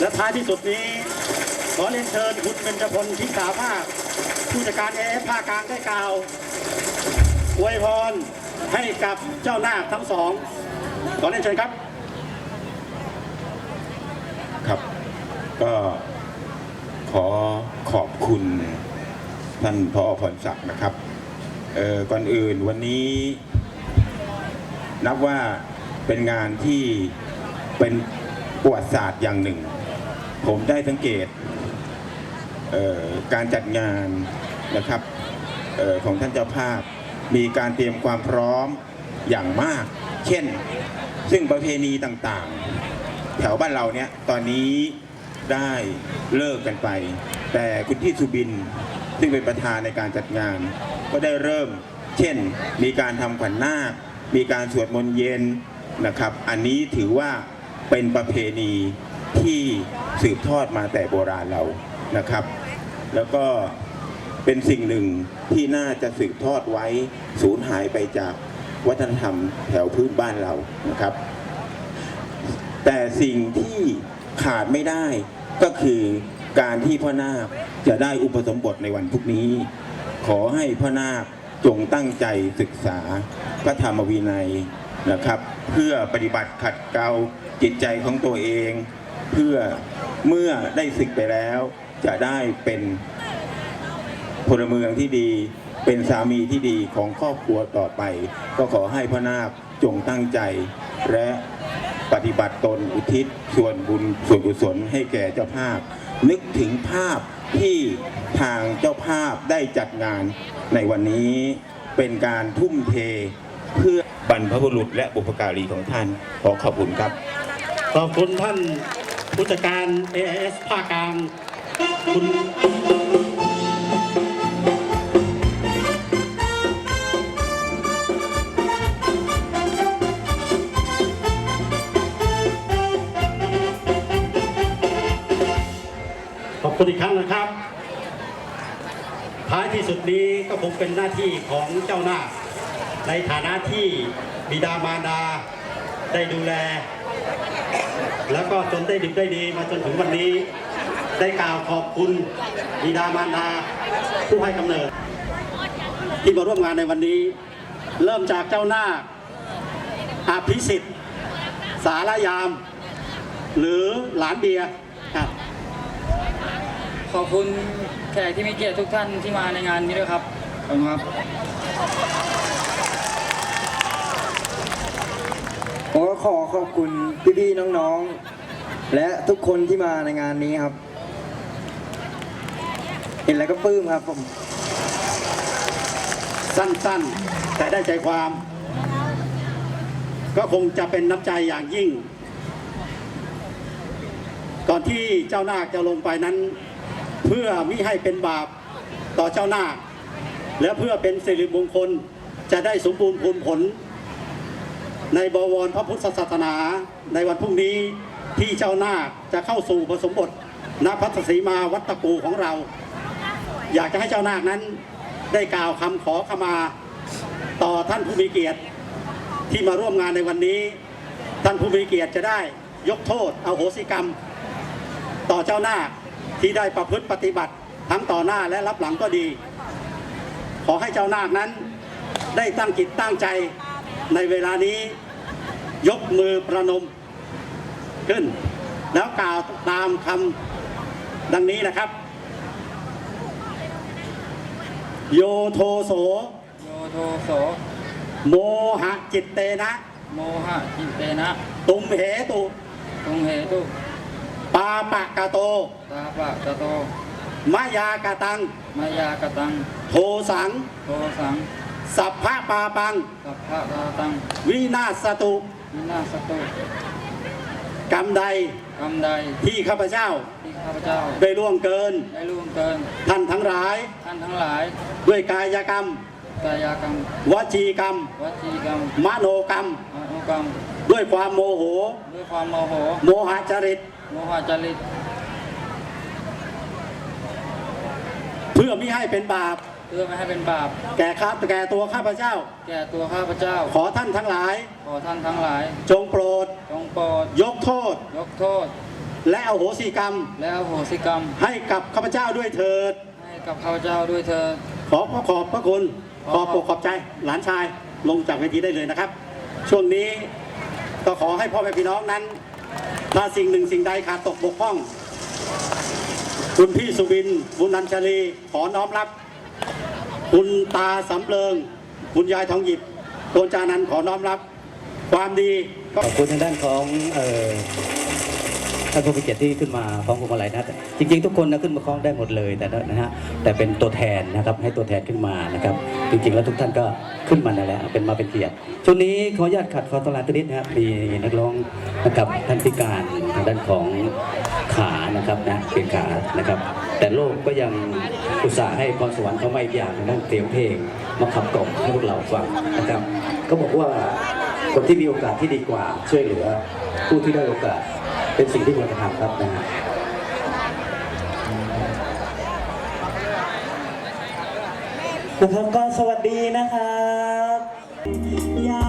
และท้ายที่สุดนี้ ขอเรียนเชิญคุณเบญจพลทิสาภาค ผู้จัดการเอฟภาคกลางได้กล่าวอวยพรให้กับเจ้าหน้าทั้งสองขอเรียนเชิญครับ ครับก็ขอขอบคุณท่านพอพรศักดิ์นะครับเอ่อก่อนอื่นวันนี้ นับว่าเป็นงานที่เป็นประวัติศาสตร์อย่างหนึ่ง ผมได้สังเกตเการจัดงานนะครับออของท่านเจ้าภาพ มีการเตรียมความพร้อมอย่างมาก เช่น ซึ่งประเพณีต่างๆ แถวบ้านเราเนี่ยตอนนี้ได้เลิกกันไป แต่คุณพี่สุบินซึ่งเป็นประธานในการจัดงาน ก็ได้เริ่ม เช่น มีการทำขวัญนาค มีการสวดมนต์เย็นนะครับ อันนี้ถือว่าเป็นประเพณีที่ สืบทอดมาแต่โบราณเรานะครับ แล้วก็เป็นสิ่งหนึ่งที่น่าจะสืบทอดไว้สูญหายไปจากวัฒนธรรมแถวพื้นบ้านเรานะครับ แต่สิ่งที่ขาดไม่ได้ก็คือการที่พ่อนาคจะได้อุปสมบทในวันพรุ่งนี้ ขอให้พ่อนาคจงตั้งใจศึกษาพระธรรมวินัยนะครับ เพื่อปฏิบัติขัดเกลาจิตใจของตัวเอง เพื่อเมื่อได้ศึกไปแล้ว จะได้เป็นพลเมืองที่ดี เป็นสามีที่ดีของครอบครัวต่อไป ก็ขอให้พ่อนาคจงตั้งใจ และปฏิบัติตนอุทิศส่วนบุญส่วนกุศลให้แก่เจ้าภาพ นึกถึงภาพที่ทางเจ้าภาพได้จัดงานในวันนี้เป็นการทุ่มเทเพื่อบรรพบุรุษและบุพการีของท่าน ขอขอบคุณครับ ขอบคุณท่าน ผู้จัดการ AIS ภาคกลางคุณขอบคุณอีกครั้งนะครับ ท้ายที่สุดนี้ก็คงเป็นหน้าที่ของเจ้าหน้า ในฐานะที่บิดามารดาได้ดูแล แล้วก็จนได้ดิบได้ดีมาจนถึงวันนี้ ได้กล่าวขอบคุณบิดามารดาผู้ให้กำเนิด ที่มาร่วมงานในวันนี้ เริ่มจากเจ้าหน้าอาภิสิทธิ์ สารยาม หรือหลานเบียร์ครับขอบคุณแขกที่มีเกียรติทุกท่านที่มาในงานนี้ด้วยครับขอบคุณครับ ผมก็ขอขอบคุณพี่ๆน้องๆ และทุกคนที่มาในงานนี้ครับ เห็นแล้วก็ปลื้มครับผม สั้นๆ แต่ได้ใจความ ก็คงจะเป็นน้ำใจอย่างยิ่ง ก่อนที่เจ้านาคจะลงไปนั้น เพื่อมิให้เป็นบาปต่อเจ้านาค และเพื่อเป็นสิริมงคลจะได้สมบูรณ์พูนผล ในบวรพระพุทธศาสนา ในวันพรุ่งนี้ที่เจ้านาจะเข้าสู่ผสมบทณพัทธสีมาวัดตะกูของเรา อยากจะให้เจ้านาคนั้น ได้กล่าวคำขอขมาต่อท่านผู้มีเกียรติที่มาร่วมงานในวันนี้ ท่านผู้มีเกียรติจะได้ยกโทษเอาโหสิกรรม ต่อเจ้านาที่ได้ประพฤติปฏิบัติทั้งต่อหน้าและรับหลังก็ดี ขอให้เจ้านาคนั้นได้ตั้งจิตตั้งใจ ในเวลานี้ยกมือประนมขึ้น แล้วกล่าวตามคำดังนี้นะครับ โยโทโส โยโทโส โมหะจิตเตนะ โมหะจิตเตนะ ตุมเหตุ ตุงเหตุ ปาปะกะโตตาปะกะโตมายากะตัง มายากะตัง โทสัง โทสัง สัพพะปาปัง สัพพะตาตัง วินาศสตุ วินาศตุกรรมใดกรรมใดที่ข้าพเจ้า ที่ข้าพเจ้า ได้ล่วงเกิน ได้ล่วงเกิน ท่านทั้งหลาย ท่านทั้งหลาย ด้วยกายกรรม กายกรรม วจีกรรม วจีกรรม มโนกรรม มโนกรรม ด้วยความโมโห ด้วยความโมโห โมหจริต โมหะจริต เพื่อไม่ให้เป็นบาป เพื่อไม่ให้เป็นบาป แก่ข้าแก่ตัวข้าพเจ้า แก่ตัวข้าพเจ้า ขอท่านทั้งหลาย ขอท่านทั้งหลาย จงโปรด จงโปรด ยกโทษ ยกโทษ และอโหสิกรรม และอโหสิกรรม ให้กับข้าพเจ้าด้วยเถิด ให้กับข้าพเจ้าด้วยเธอญขอพระขอบพระคุณ ขอบปกขอบใจ หลานชาย ลงจากเวทีได้เลยนะครับ ช่วงนี้ก็ขอให้พ่อแม่พี่น้องนั้น ถ้าสิ่งหนึ่งสิ่งใดขาดตกบกพร่อง คุณพี่สุบินบุญนันชลี ขอน้อมรับ คุณตาสำเริง คุณยายทองหยิบโกนจานันขอน้อมรับ ความดีขอบคุณทางด้านของเอ่อ ท่านผู้มีเกียรติที่ขึ้นมาคล้องพวงมาลัยนะจริงๆ ทุกคนนะขึ้นมาคล้องได้หมดเลยแต่นะฮะแต่เป็นตัวแทนนะครับให้ตัวแทนขึ้นมานะครับ จริงๆ แล้วทุกท่านก็ขึ้นมานั่นแหละเป็นมาเป็นเกียรติช่วงนี้ขออนุญาตขัดขอตลาดตวนิดนะครับมีนักร้องนะครับท่านพิการทางด้านของขานะครับนะเป็นขานะครับ แต่โลกก็ยังอุตส่าห์ให้พรสวรรค์เขาไม่อย่างทางเตรียมเพลงมาขับกล่อมให้พวกเราฟังนะครับ ก็บอกว่าคนที่มีโอกาสที่ดีกว่าช่วยเหลือผู้ที่ได้โอกาส เป็นสิ่งที่ควรจะทำครับนะฮะนะครับก็สวัสดีนะครับ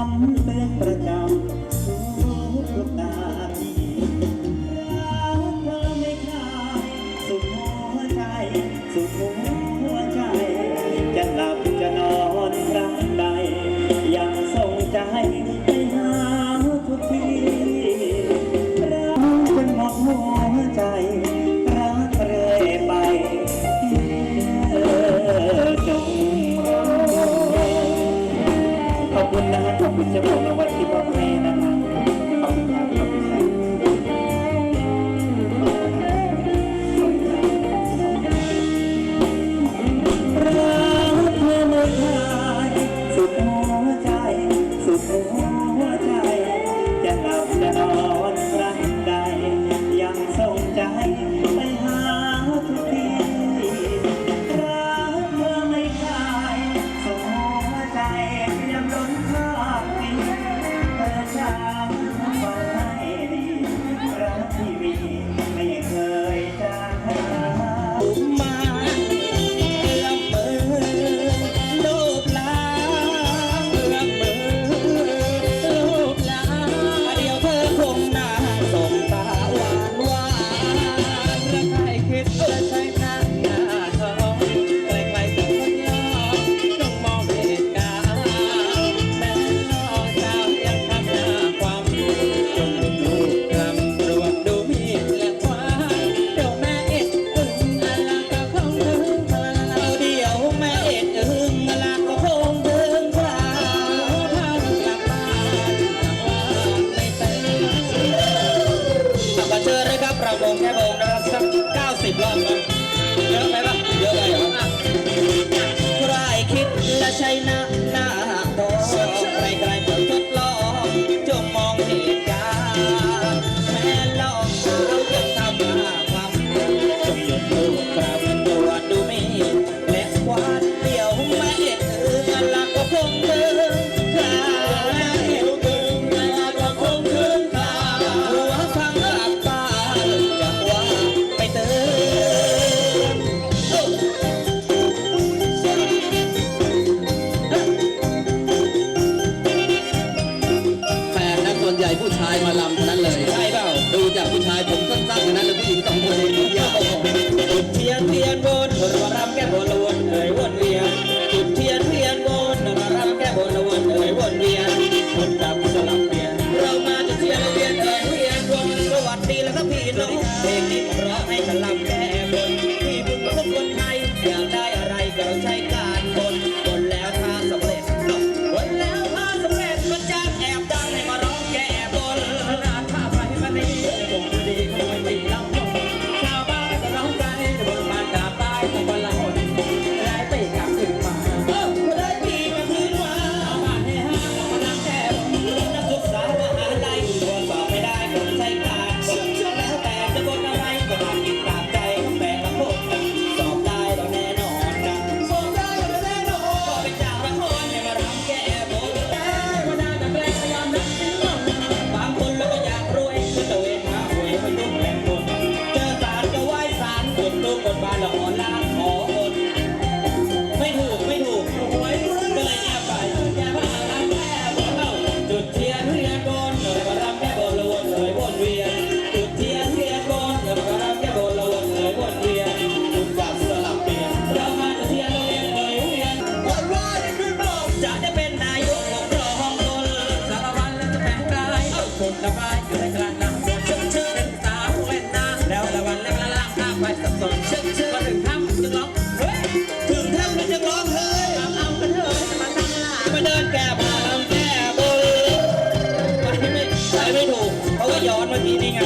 ไม่ถูกเขาก็ย้อนมาทีนี่ไง